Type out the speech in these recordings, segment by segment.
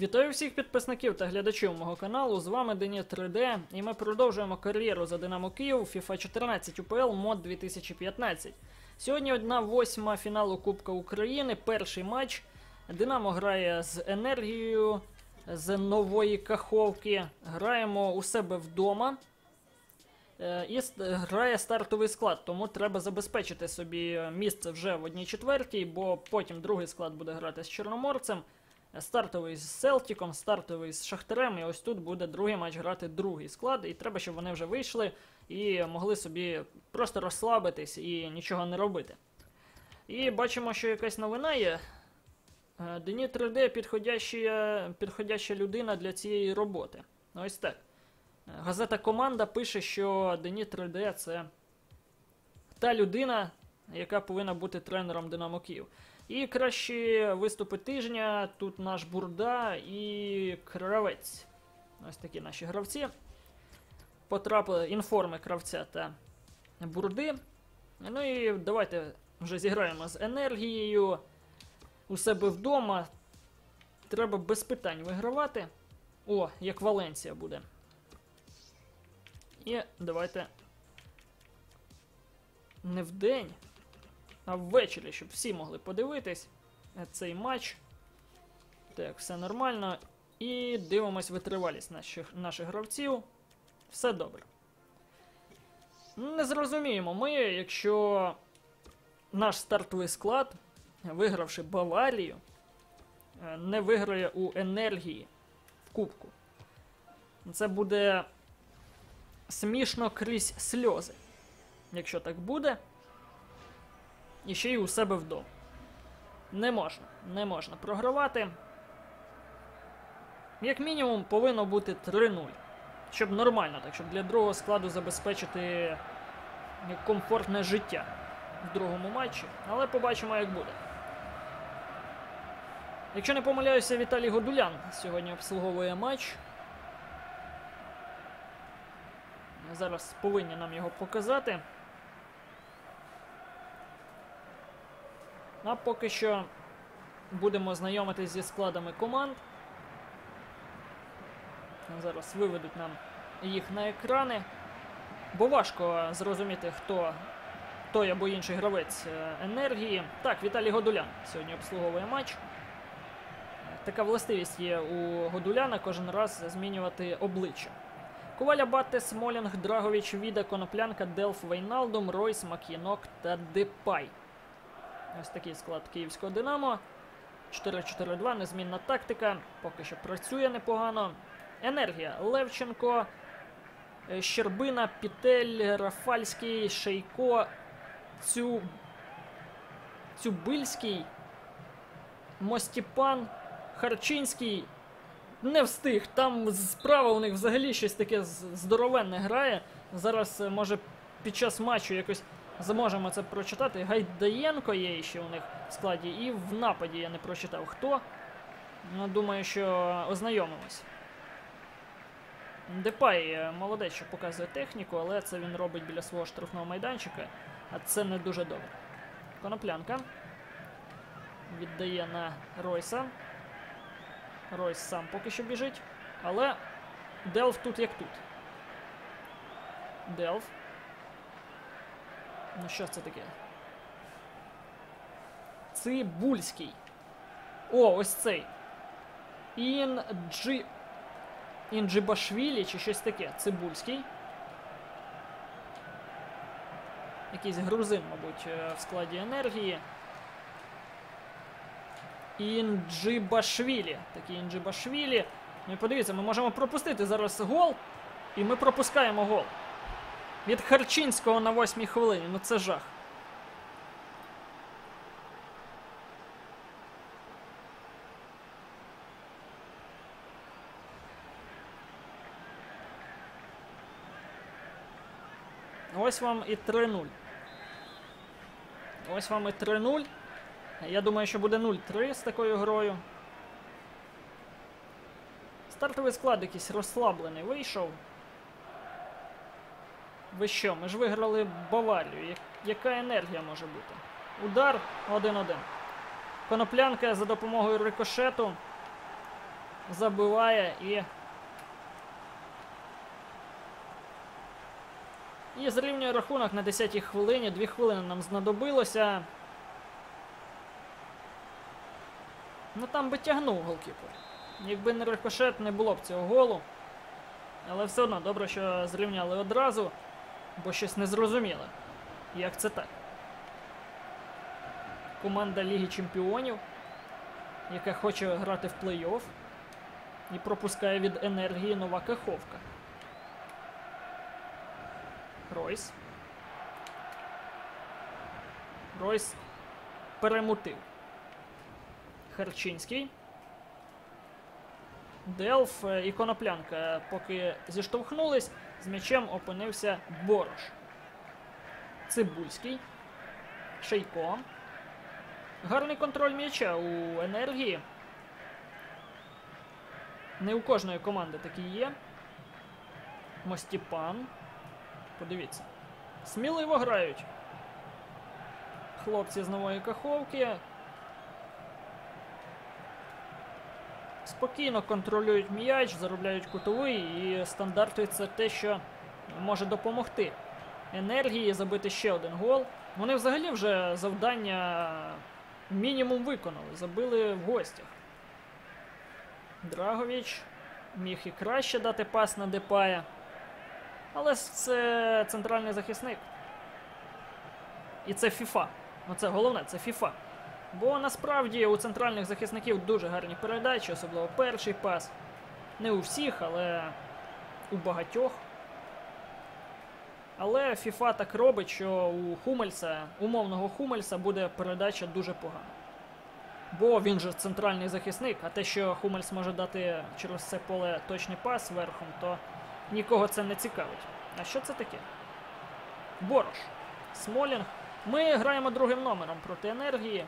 Вітаю всіх підписників та глядачів мого каналу. З вами Дені 3D, і ми продовжуємо кар'єру за Динамо Київ FIFA 14 UPL мод 2015. Сьогодні одна восьма фіналу Кубка України. Перший матч. Динамо грає з енергією з нової каховки. Граємо у себе вдома. Е, І грає стартовий склад, тому треба забезпечити собі місце вже в одній четвертій, бо потім другий склад буде грати з Чорноморцем. Стартовий з Селтіком, стартовий з Шахтарем, і ось тут буде другий матч грати другий склад. І треба, щоб вони вже вийшли і могли собі просто розслабитись і нічого не робити. І бачимо, що якась новина є. Е, Дені 3D підходяща, підходяща людина для цієї роботи. Ось так. Е, Газета Команда пише, що Дені 3D це та людина, яка повинна бути тренером Динамо Київ. І кращі виступи тижня. Тут наш Бурда і Кравець. Ось такі наші гравці. Потрапили інформи кравця та бурди. Ну і давайте вже зіграємо з енергією. У себе вдома. Треба без питань вигравати. О, як Валенсія буде. І давайте. Не в день, а ввечері, щоб всі могли подивитись цей матч. Так, все нормально. І дивимось витривалість наших, наших гравців. Все добре. Не зрозуміємо ми, якщо наш стартовий склад, вигравши Баварію, е, не виграє у енергії в Кубку. Це буде смішно крізь сльози. Якщо так буде, і ще й у себе вдома. Не можна, не можна програвати. Як мінімум повинно бути 3-0. Щоб нормально, так щоб для другого складу забезпечити комфортне життя в другому матчі. Але побачимо, як буде. Якщо не помиляюся, Віталій Годулян сьогодні обслуговує матч. Зараз повинні нам його показати. А поки що будемо знайомитись зі складами команд. Зараз виведуть нам їх на екрани. Бо важко зрозуміти, хто той або інший гравець е, енергії. Так, Віталій Годулян сьогодні обслуговує матч. Така властивість є у Годуляна кожен раз змінювати обличчя. Коваля Батте, Смолінг, Драгович, Віда, Коноплянка, Делф, Вейналдум, Ройс, Мак'єнок та Депай. Ось такий склад київського Динамо. 4-4-2, незмінна тактика. Поки що працює непогано. Енергія. Левченко, е, Щербина, Пітель, Рафальський, Шейко, Цю... Цюбильський, Мостіпан, Харчинський. Не встиг. Там справа у них взагалі щось таке здоровенне грає. Зараз, е, може, під час матчу якось зможемо це прочитати. Гайдаєнко є ще у них в складі, і в нападі я не прочитав хто. Ну, думаю, що ознайомимось. Депай е, молодець, що показує техніку, але це він робить біля свого штрафного майданчика, а це не дуже добре. Коноплянка віддає на Ройса. Ройс сам поки що біжить, але Делф тут як тут. Делф. Ну що це таке? Цибульський. О, ось цей. Інджі. Інджибашвілі чи щось таке. Цибульський. Якийсь грузин, мабуть, е, в складі енергії. Інджибашвілі. Такий Інджибашвілі. Ну і подивіться, ми можемо пропустити зараз гол. І ми пропускаємо гол. Від Харчинського на восьмій хвилині. Ну це жах. Ось вам і 3-0. Ось вам і 3-0. Я думаю, що буде 0-3 з такою грою. Стартовий склад якийсь розслаблений вийшов. Ви що? Ми ж виграли Баварію. Яка енергія може бути? Удар 1-1. Коноплянка за допомогою рикошету. забиває і. І зрівнює рахунок на 10-й хвилині. Дві хвилини нам знадобилося. Ну там би тягнув голкіпер. Якби не рикошет, не було б цього голу. Але все одно добре, що зрівняли одразу, бо щось не зрозуміло. Як це так? Команда Ліги Чемпіонів, яка хоче грати в плей-офф і пропускає від енергії нова каховка. Ройс. Ройс перемутив. Харчинський. Делф е, і Коноплянка поки зіштовхнулись, з м'ячем опинився Борош. Цибульський. Шейко. Гарний контроль м'яча у енергії. Не у кожної команди такий є. Мостіпан. Подивіться. Сміливо грають. Хлопці з нової каховки. Спокійно контролюють м'яч, заробляють кутовий і стандартують це те, що може допомогти енергії забити ще один гол. Вони взагалі вже завдання мінімум виконали, забили в гостях. Драговіч міг і краще дати пас на Депая. Але це центральний захисник. І це FIFA. Оце головне, це FIFA. Бо насправді у центральних захисників дуже гарні передачі, особливо перший пас. Не у всіх, але у багатьох. Але FIFA так робить, що у Хумельса, умовного Хумельса, буде передача дуже погана. Бо він же центральний захисник, а те, що Хумельс може дати через це поле точний пас верхом, то нікого це не цікавить. А що це таке? Борош. Смолінг. Ми граємо другим номером проти енергії.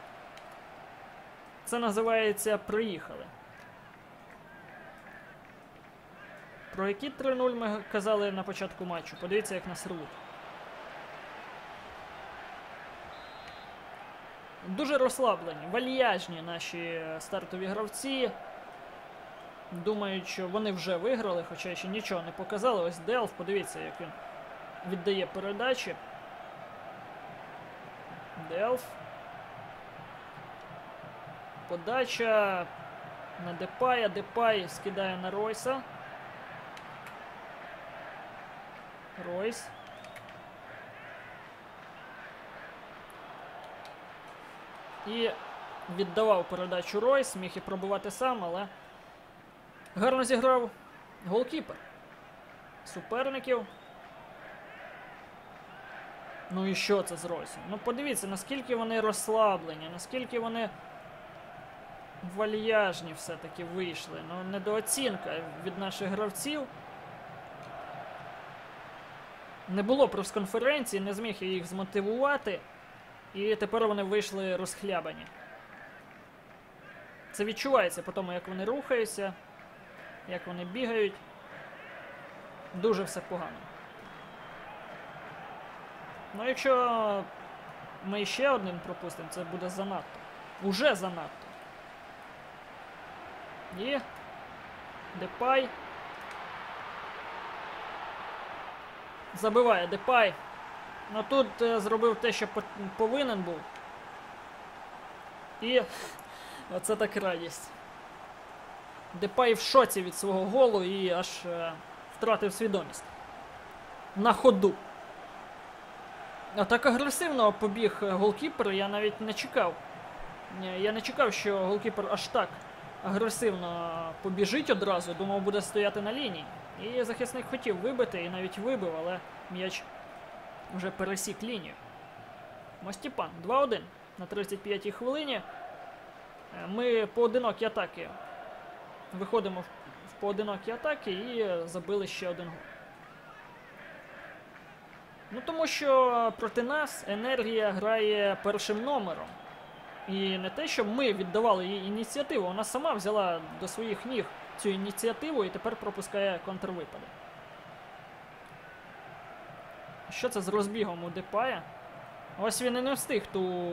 Це називається Приїхали. Про які 3-0 ми казали на початку матчу. Подивіться, як нас рвуть. Дуже розслаблені, вальяжні наші стартові гравці. Думають, що вони вже виграли, хоча ще нічого не показали. Ось Делф, подивіться, як він віддає передачі. Делф. Подача на Депая. Депай скидає на Ройса. Ройс. І віддавав передачу Ройс, міг і пробувати сам, але гарно зіграв голкіпер. Суперників. Ну і що це з Ройсом? Ну подивіться, наскільки вони розслаблені, наскільки вони вальяжні все-таки вийшли. Ну, недооцінка від наших гравців. Не було прес-конференції, не зміг я їх змотивувати. І тепер вони вийшли розхлябані. Це відчувається по тому, як вони рухаються, як вони бігають. Дуже все погано. Ну, якщо ми ще один пропустимо, це буде занадто. Уже занадто. І. Депай. Забиває Депай. Ну тут е, зробив те, що повинен був. І. Оце так радість. Депай в шоці від свого голу і аж е, втратив свідомість. На ходу. А так агресивно побіг е, голкіпер, я навіть не чекав. Я не чекав, що голкіпер аж так агресивно побіжить одразу, думав, буде стояти на лінії. І захисник хотів вибити, і навіть вибив, але м'яч вже пересік лінію. Мостіпан 2-1 на 35-й хвилині. Е, Ми поодинокі атаки. Виходимо в поодинокі атаки і забили ще один гол. Ну тому що проти нас енергія грає першим номером. І не те, щоб ми віддавали їй ініціативу, вона сама взяла до своїх ніг цю ініціативу і тепер пропускає контрвипади. Що це з розбігом у Депая? Ось він і не встиг ту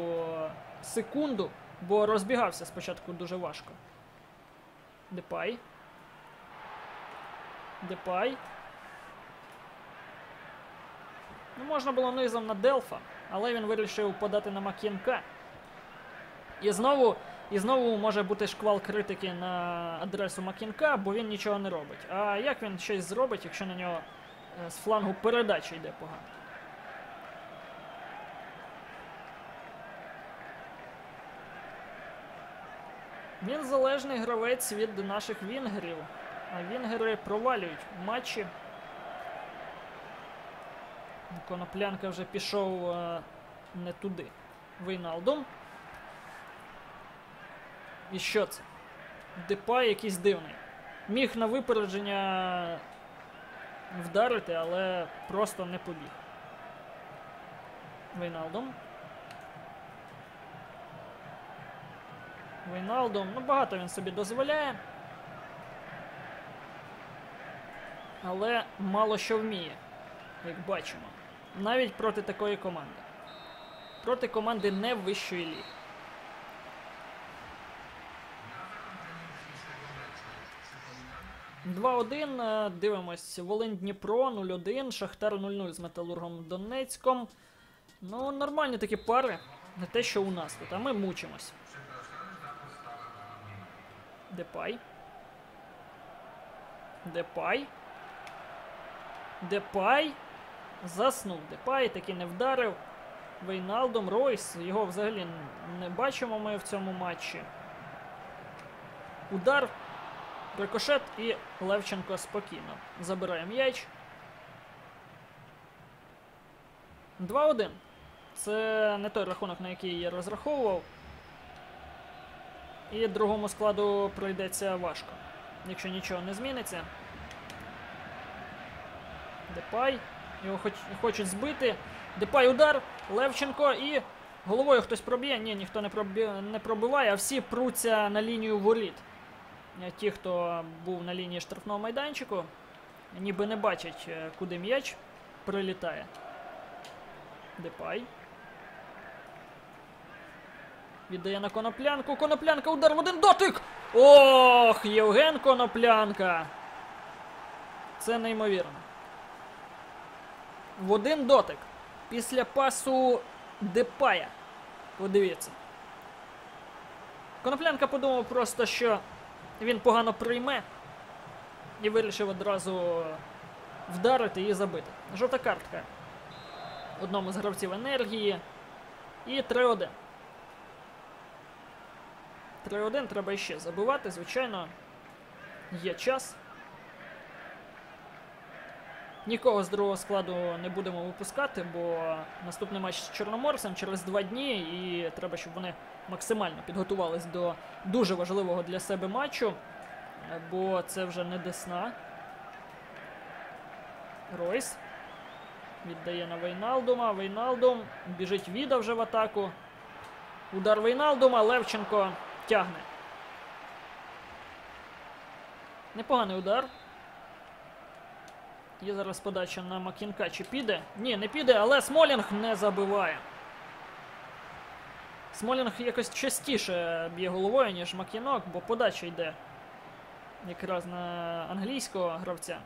секунду, бо розбігався спочатку дуже важко. Депай. Депай. Ну, можна було низом на Делфа, але він вирішив подати на Мак'єнка. І знову, і знову може бути шквал критики на адресу Мак'єнка, бо він нічого не робить. А як він щось зробить, якщо на нього е, з флангу передача йде погано? Він залежний гравець від наших вінгерів. А вінгери провалюють матчі. Коноплянка вже пішов е, не туди. Вейналдум. І що це? Депай якийсь дивний. Міг на випередження вдарити, але просто не побіг. Вейналдум. Вейналдум. Ну, багато він собі дозволяє. Але мало що вміє, як бачимо. Навіть проти такої команди. Проти команди не вищої ліги. Два-один. е, Дивимось. Волинь Дніпро 0-1, Шахтар 0-0 з Металургом Донецьком. Ну, нормальні такі пари. Не те, що у нас тут, а ми мучимось. Депай. Депай. Депай. Заснув. Депай таки не вдарив. Вейналдом, Ройс. Його взагалі не бачимо ми в цьому матчі. Удар. Рикошет і Левченко спокійно. Забирає м'яч. 2-1. Це не той рахунок, на який я розраховував. І другому складу пройдеться важко. Якщо нічого не зміниться. Депай. Його хоч, хочуть збити. Депай удар. Левченко і головою хтось проб'є. Ні, ніхто не, пробі... не пробиває, а всі пруться на лінію воріт. Ті, хто був на лінії штрафного майданчику, ніби не бачать, е, куди м'яч прилітає. Депай. Віддає на коноплянку. Коноплянка удар в один дотик! Ох, Євген Коноплянка. Це неймовірно. В один дотик. Після пасу Депая. Подивіться. Коноплянка подумав просто, що він погано прийме. І вирішив одразу вдарити і забити. Жовта картка. Одному з гравців енергії. І 3-1. 3-1 треба іще забивати, звичайно. Є час. Нікого з другого складу не будемо випускати, бо наступний матч з Чорноморцем через два дні, і треба, щоб вони максимально підготувались до дуже важливого для себе матчу, бо це вже не Десна. Ройс віддає на Вейналдума. Вейналдум біжить Віда вже в атаку. Удар Вейналдума. Левченко тягне. Непоганий удар. Є зараз подача на Макінка. Чи піде? Ні, не піде, але Смолінг не забиває. Смолінг якось частіше б'є головою, ніж Макінок, бо подача йде якраз на англійського гравця.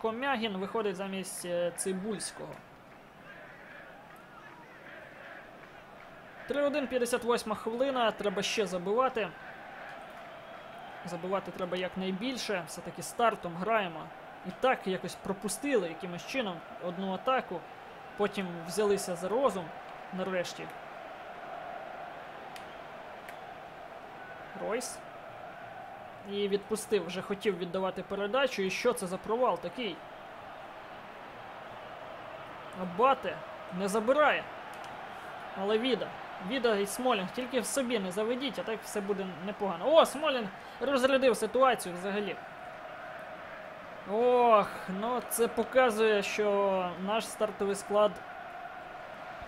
Комягін виходить замість е, Цибульського. 3-1, 58 хвилина. Треба ще забивати. Забивати треба якнайбільше. Все-таки стартом граємо. І так якось пропустили якимось чином одну атаку. Потім взялися за розум нарешті. Ройс. І відпустив, вже хотів віддавати передачу. І що це за провал такий? Абате не забирає. Але Віда. Віда і Смолінг тільки в собі не заведіть, а так все буде непогано. О, Смолінг розрядив ситуацію взагалі. Ох, ну це показує, що наш стартовий склад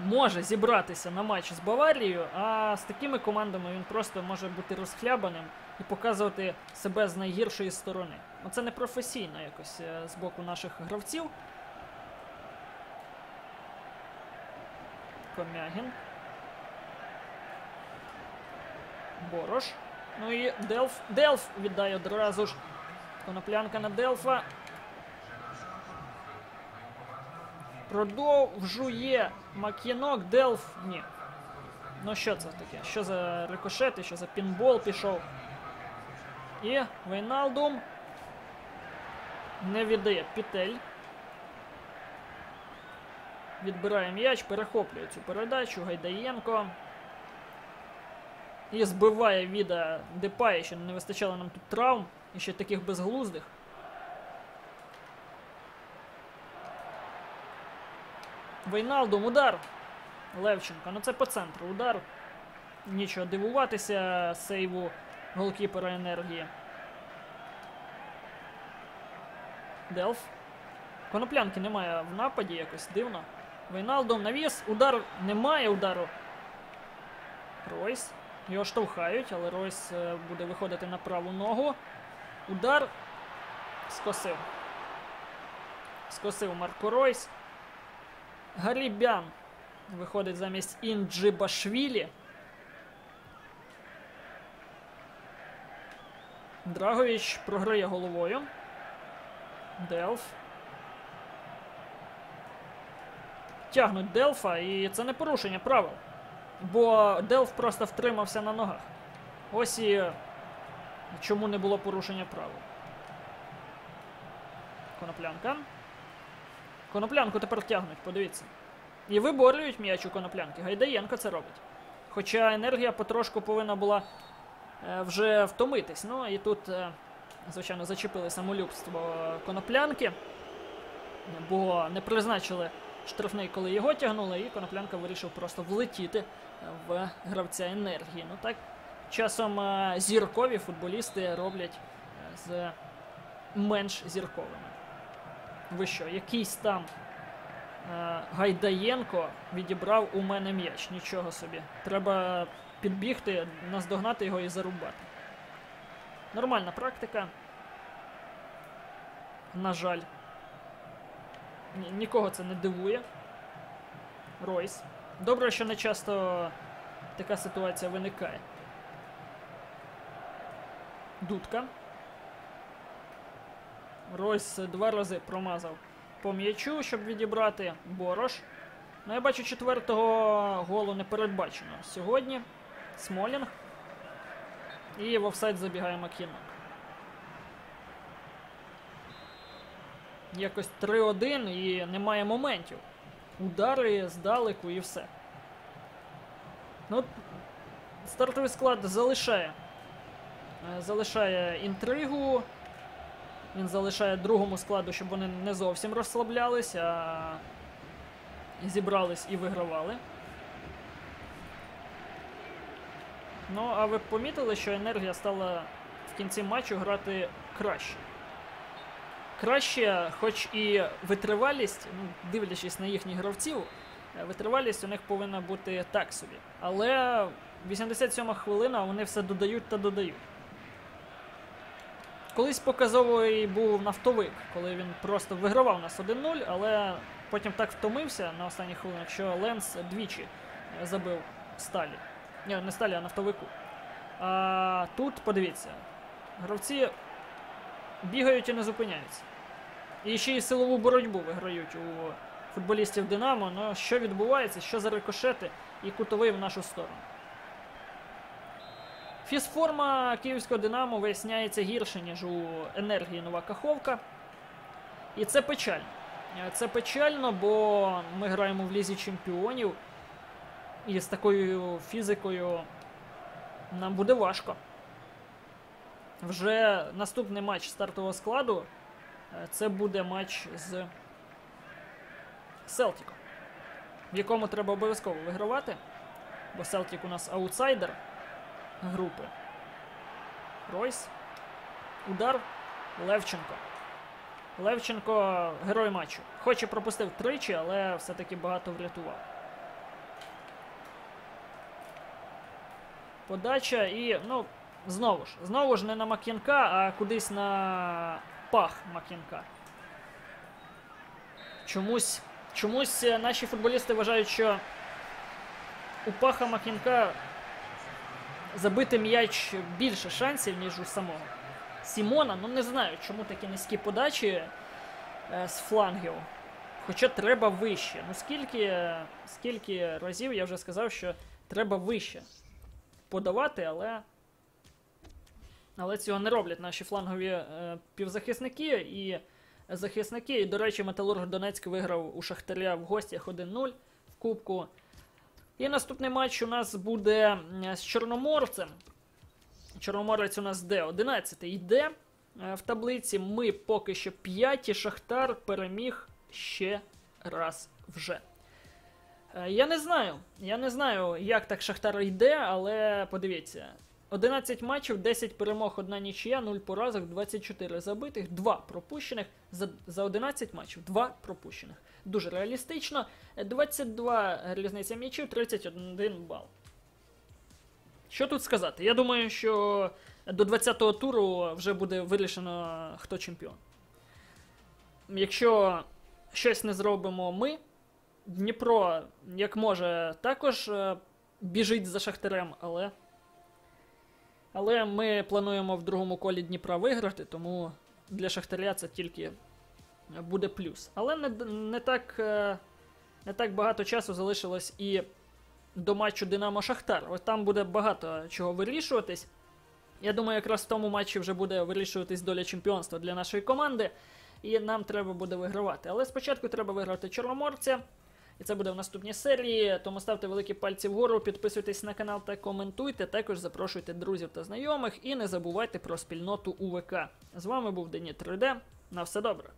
може зібратися на матч з Баварією, а з такими командами він просто може бути розхлябаним і показувати себе з найгіршої сторони. Оце не професійно якось е, з боку наших гравців. Комягін. Борош. Ну і Делф. Делф віддає одразу ж Коноплянка на Делфа. Продовжує Мак'єнок, Делф. Ні. Ну що це таке? Що за рикошет і що за пінбол пішов? І Вейналдум не віддає Пітель. Відбирає м'яч, перехоплює цю передачу. Гайдаєнко. І збиває віда Депає, що не вистачало нам тут травм і ще таких безглуздих. Вейналдум, удар. Левченко. Ну це по центру. Удар. Нічого дивуватися сейву голкіпера енергії. Делф. Коноплянки немає в нападі якось дивно. Вейналдум навіс. Удар немає удару. Ройс. Його штовхають, але Ройс е, буде виходити на праву ногу. Удар. Скосив. Скосив Марко Ройс. Гарібян виходить замість Інджибашвілі. Драгович програє головою. Делф. Тягнуть Делфа, і це не порушення правил. Бо Делф просто втримався на ногах. Ось і чому не було порушення правил. Коноплянка. Коноплянку тепер тягнуть, подивіться. І виборюють м'яч у коноплянки. Гайдаєнко це робить. Хоча енергія потрошку повинна була е, вже втомитись. Ну і тут, е, звичайно, зачепили самолюбство коноплянки, бо не призначили штрафний, коли його тягнули, і коноплянка вирішив просто влетіти в гравця енергії. Ну так, часом е, зіркові футболісти роблять е, з менш зірковими. Ви що, якийсь там е, Гайдаєнко відібрав у мене м'яч. Нічого собі. Треба підбігти, наздогнати його і зарубати. Нормальна практика. На жаль. Ні, нікого це не дивує. Ройс. Добре, що не часто така ситуація виникає. Дудка. Ройс два рази промазав по м'ячу, щоб відібрати Борош. Ну, я бачу, четвертого голу не передбачено. Сьогодні Смолінг. І в офсайд забігає Макінок. Якось 3-1 і немає моментів. Удари здалеку і все. Ну, стартовий склад залишає. Е, Залишає інтригу. Він залишає другому складу, щоб вони не зовсім розслаблялись, а зібрались і вигравали. Ну, а ви помітили, що енергія стала в кінці матчу грати краще. Краще, хоч і витривалість, ну, дивлячись на їхніх гравців, е, витривалість у них повинна бути так собі. Але 87 хвилина вони все додають та додають. Колись показовий був нафтовик, коли він просто вигравав нас 1-0, але потім так втомився на останніх хвилинах, що Ленс двічі забив сталі. Ні, не сталі, а нафтовику. А тут, подивіться, гравці бігають і не зупиняються. І ще й силову боротьбу виграють у футболістів Динамо. Ну що відбувається, що за рикошети і кутовий в нашу сторону. Фізформа київського Динамо виясняється гірше, ніж у енергії Нова Каховка. І це печально. Це печально, бо ми граємо в лізі чемпіонів. І з такою фізикою нам буде важко. Вже наступний матч стартового складу е, це буде матч з Селтіком, в якому треба обов'язково вигравати, бо Селтік у нас аутсайдер групи. Ройс. Удар. Левченко. Левченко герой матчу. Хоч і пропустив тричі, але все-таки багато врятував. Подача і, ну, знову ж, знову ж не на Мак'янка, а кудись на пах Мак'янка. Чомусь, чомусь е, наші футболісти вважають, що у паха Мак'янка забити м'яч більше шансів, ніж у самого. Сімона, ну не знаю, чому такі низькі подачі е, з флангів. Хоча треба вище. Ну скільки, скільки разів я вже сказав, що треба вище подавати, але. Але цього не роблять наші флангові е, півзахисники і захисники. І, до речі, Металург Донецьк виграв у Шахтаря в гостях 1-0 в Кубку. І наступний матч у нас буде з Чорноморцем. Чорноморець у нас де? 11 йде е, в таблиці. Ми поки що 5 Шахтар переміг ще раз вже. Е, Я не знаю. Я не знаю, як так Шахтар йде, але подивіться. 11 матчів, 10 перемог, 1 нічия, 0 поразок, 24 забитих, 2 пропущених за, за 11 матчів, 2 пропущених. Дуже реалістично. Е, 22 різниця м'ячів, 31 бал. Що тут сказати? Я думаю, що до 20-го туру вже буде вирішено, хто чемпіон. Якщо щось не зробимо ми, Дніпро, як може, також е, біжить за Шахтарем, але. Але ми плануємо в другому колі Дніпра виграти, тому для Шахтаря це тільки буде плюс. Але не, не, так, е, не так багато часу залишилось і до матчу Динамо Шахтар. Ось там буде багато чого вирішуватись. Я думаю, якраз в тому матчі вже буде вирішуватись доля чемпіонства для нашої команди, і нам треба буде вигравати. Але спочатку треба виграти Чорноморця. І це буде в наступній серії. Тому ставте великі пальці вгору, підписуйтесь на канал та коментуйте. Також запрошуйте друзів та знайомих і не забувайте про спільноту УВК. З вами був Дені 3D. На все добре.